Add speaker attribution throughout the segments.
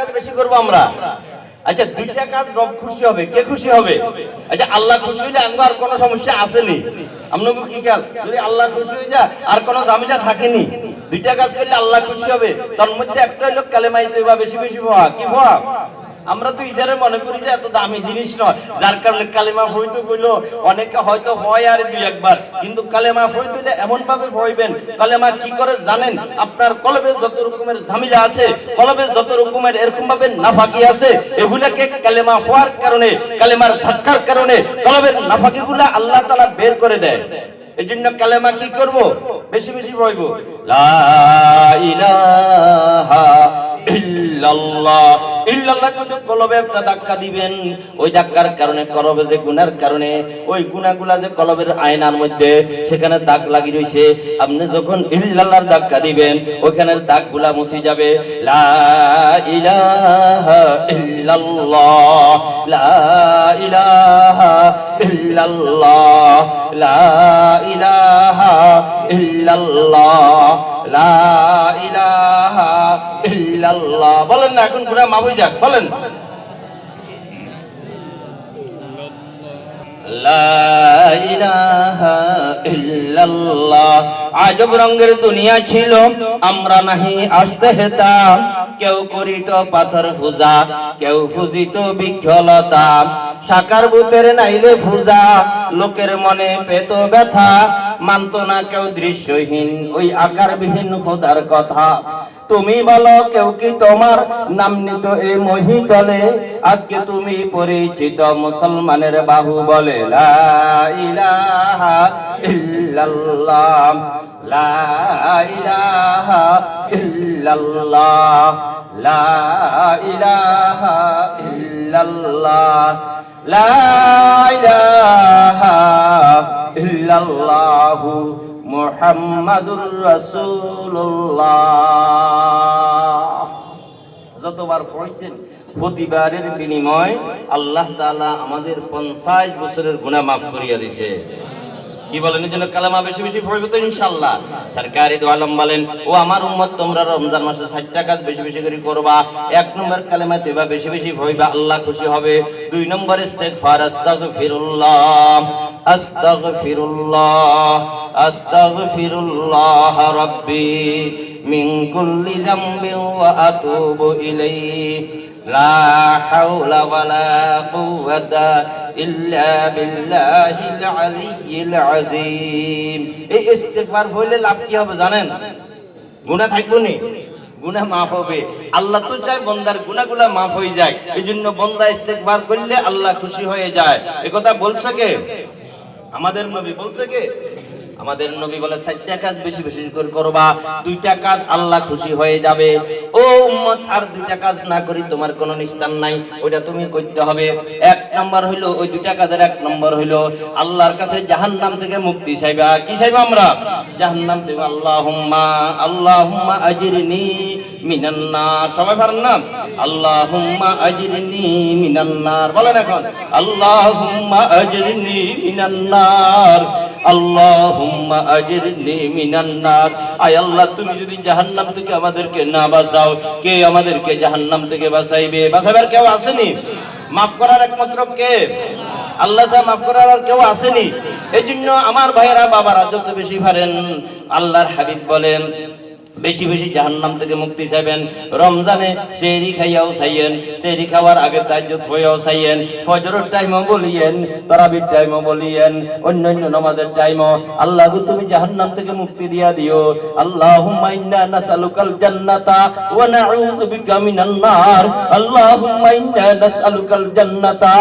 Speaker 1: কাজ বেশি করব আমরা? আচ্ছা দুইটা কাজ রব খুশি হবে। কে খুশি হবে? আচ্ছা আল্লাহ খুশি হইলে আমার আর কোনো সমস্যা আসেনি। আপনাকে কি খেয়াল? যদি আল্লাহ খুশি হয়ে যায়, আর কোনো জামিনা থাকেনি। দুইটা কাজ করলে আল্লাহ খুশি হবে। তার মধ্যে একটা লোক কালেমাই তৈবা বেশি বেশি ভা কি হওয়া? আমরা তো ইজারে মনে করি যে এত দামি জিনিস নয়। যার কারণে কালেমা হইতো কইলো অনেকে হয়তো হয় আর দুই একবার, কিন্তু কালেমা হইতুলে এমন ভাবে হইবেন কালেমা কি করে জানেন? আপনার কলবে যত রকমের ঝামেলা আছে, কলবে যত রকমের এরকম ভাবে নাফাকি আছে, এগুলাকে কালেমা হওয়ার কারণে, কালেমার ধাক্কার কারণে কলবের নাফাকিগুলা আল্লাহ তাআলা বের করে দেয়। এই জন্য কালেমা কি করব? বেশি বেশি বলব লা ইলাহা ইল্লাল্লাহ। ইল্লাল্লাহ কিন্তু কলবে একটা ধাক্কা দিবেন, ওই ধাক্কার কারণে কলবে যে গুনার কারণে, ওই গুনাহগুলা যে কলবের আয়নার মধ্যে, সেখানে দাগ লাগি রইছে। আপনি যখন ইল্লাল্লাহর ধাক্কা দিবেন, ওখানের দাগগুলা মুছে যাবে। লা ইলাহা ইল্লাল্লাহ, লা ইলাহা ইল্লাল্লাহ, লা ইলাহা ইল্লাল্লাহ, লা ইলাহা ইল্লাল্লাহ বলেন না, এখন গুনাহ মাফ যাক, বলেন। আজব রঙের দুনিয়া ছিল, আমরা নাহি আসতে হেতাম কেউ করিত পাথর পূজা, কেউ পূজিত বিক্ষলতা সাকার বুতের নাইলে পূজা, লোকের মনে পেত ব্যথা মানত না কেউ দৃশ্যহীন, ওই আকারবিহীন খোদার কথা। তুমি বলো, কেউ কি তোমার নাম নিত এই মহিতলে? আজকে তুমি পরিচিত মুসলমানের বাহু বলে, লা ইলাহা ইল্লাল্লাহ, লা লা লা ইল্লাল্লাহু মুহাম্মাদুর রাসূলুল্লাহ। যতবার পড়ছেন, প্রতিবারের বিনিময় আল্লাহ তাআলা আমাদের 50 বছরের গুনাহ মাফ করিয়া দিয়েছে। কি বলেন? জন্য কালামা বেশি বেশি পড়বে তো ইনশাআল্লাহ। সরকারি দোয়া বলেন, ও আমার উম্মত, তোমরা রমজান মাসে ষাটটা কাজ বেশি বেশি করে করবা। এক নম্বর কালেমা তেবা বেশি বেশি পড়বা, আল্লাহ খুশি হবে। দুই নম্বর ইস্তেগফার, আস্তাগফিরুল্লাহ আস্তাগফিরুল্লাহ। আস্তাগফিরুল্লাহ রাব্বি মিন কুল্লি যামবিন ওয়া আতুবু ইলাইহি। লা হাওলা ওয়ালা কুওয়াতা ইল্লা বিল্লাহিল আলিয়্যিল আযীম। এই ইস্তিগফার হইলে লাভ কি হবে জানেন? গুনাহ থাকব নি? গুনাহ মাফ হবে। আল্লাহ তো চায় বন্দার গুনাহগুলা মাফ হয়ে যায়। এই জন্য বন্দা ইস্তেগফার করলে আল্লাহ খুশি হয়ে যায়। এ কথা বলছে কে? আমাদের নবী বলছে কে? আমাদের নবী বলে, চারটা কাজ বেশি বেশি করে করবা, দুইটা কাজ আল্লাহ খুশি হয়ে যাবে। ও উম্মত, আর দুইটা কাজ না করি তোমার কোনো নিস্তার নাই, ওইটা তুমি করতে হবে। এক নম্বর হইল, ওই দুইটা কাজের এক নম্বর হইল, আল্লাহর কাছে জাহান্নাম থেকে মুক্তি চাইবা। কি চাইবা আমরা? জাহান্নাম থেকে আল্লাহুম্মা আল্লাহুম্মা আজিরনি মিনান নার। সবাই পারেন না? আল্লাহুম্মা আজিরনি মিনান নার। বলেন এখন, আল্লাহুম্মা আজিরনি মিনান নার। আল্লাহুম্মা আজিরনি মিনান নার। আয় আল্লাহ, তুমি যদি জাহান্নাম থেকে আমাদেরকে না বাঁচাও, কে আমাদেরকে জাহান্নাম থেকে বাঁচাইবে? বাঁচাবার কেউ আসেনি? মাফ করার একমাত্র কে? আল্লাহ সাহেব মাফ করার আর কেউ আসেনি? এই জন্য আমার ভাইয়েরা, বাবারা, যত বেশি পারেন, আল্লাহর হাবিব বলেন বেশি বেশি জাহান্নাম থেকে মুক্তি চাইবেন। রমজানে সেহরি খাইয়াও চাইয়েন, সেহরি খাওয়ার আগে তাজ্জুদ হইয়াও চাইয়েন, ফজরের টাইমও বলিয়েন, তারাবির টাইমও বলিয়েন, অন্যান্য নামাজের টাইমও আল্লাহ তুমি জাহান্নাম থেকে মুক্তি দিয়া দিও। আল্লাহুম্মা ইন্না নাসআলুকাল জান্নাতা ওয়া নাউযু বিকা মিনান নার। আল্লাহুম্মা ইন্না নাসআলুকাল জান্নাতা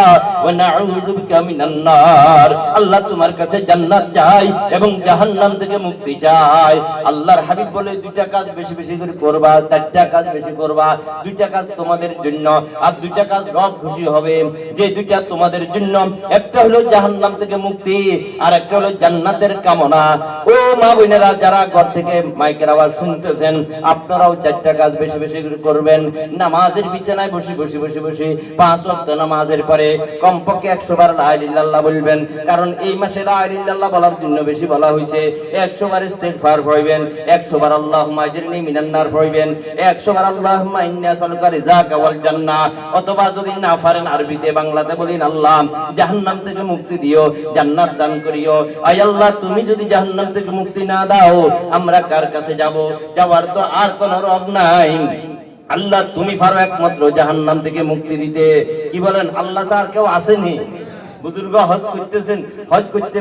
Speaker 1: ওয়া নাউযু বিকা মিনান নার। আল্লাহ তোমার কাছে জান্নাত চাই এবং জাহান্নাম থেকে মুক্তি চাই। আল্লাহর হাবিব বলে দুইটা কাজ বেশি বেশি করে করবা, চারটা কাজ বেশি করবা, দুইটা কাজ তোমাদের জন্য। আর দুইটা কাজ রব খুশি হবে। যে দুইটা তোমাদের জন্য, একটা হলো জাহান্নাম থেকে মুক্তি, আর একটা হলো জান্নাতের কামনা। ও মা বোনেরা, যারা ঘর থেকে মাইকের আওয়াজ শুনতেছেন, আপনারাও চারটা কাজ বেশি বেশি করে করবেন। নামাজের বিছানায় বসে বসে বসে বসে পাঁচ ওয়াক্ত নামাজের পরে কমপক্ষে একশো বার লা ইলাহা বলবেন। কারণ এই মাসে লা ইলাহা বলার জন্য বেশি বলা হয়েছে একশো বার ইস্তেগফার পড়বেন, একশো বার আল্লাহুম্মা আল্লাহুম্মা আজরিনি পড়বেন 100 বার আল্লাহুম্মা ইন্নী আসআলুকা রিজাকা ওয়াল জান্নাহ অথবা যদি না পারেন আরবিতে, বাংলাতে আল্লাহ জাহান্নাম থেকে মুক্তি দিও, জান্নাত দান করিও। আল্লাহ, তুমি যদি জাহান্নাম থেকে মুক্তি না দাও, আমরা কার কাছে যাব? যাওয়ার তো আর কোনো রব নাই। আল্লাহ, তুমি পারো একমাত্র জাহান্নাম থেকে মুক্তি দিতে। কি বলেন, আল্লাহ স্যার কেউ আসেনি? বুজুর্গ, হজ করতেছেন। হজ করতে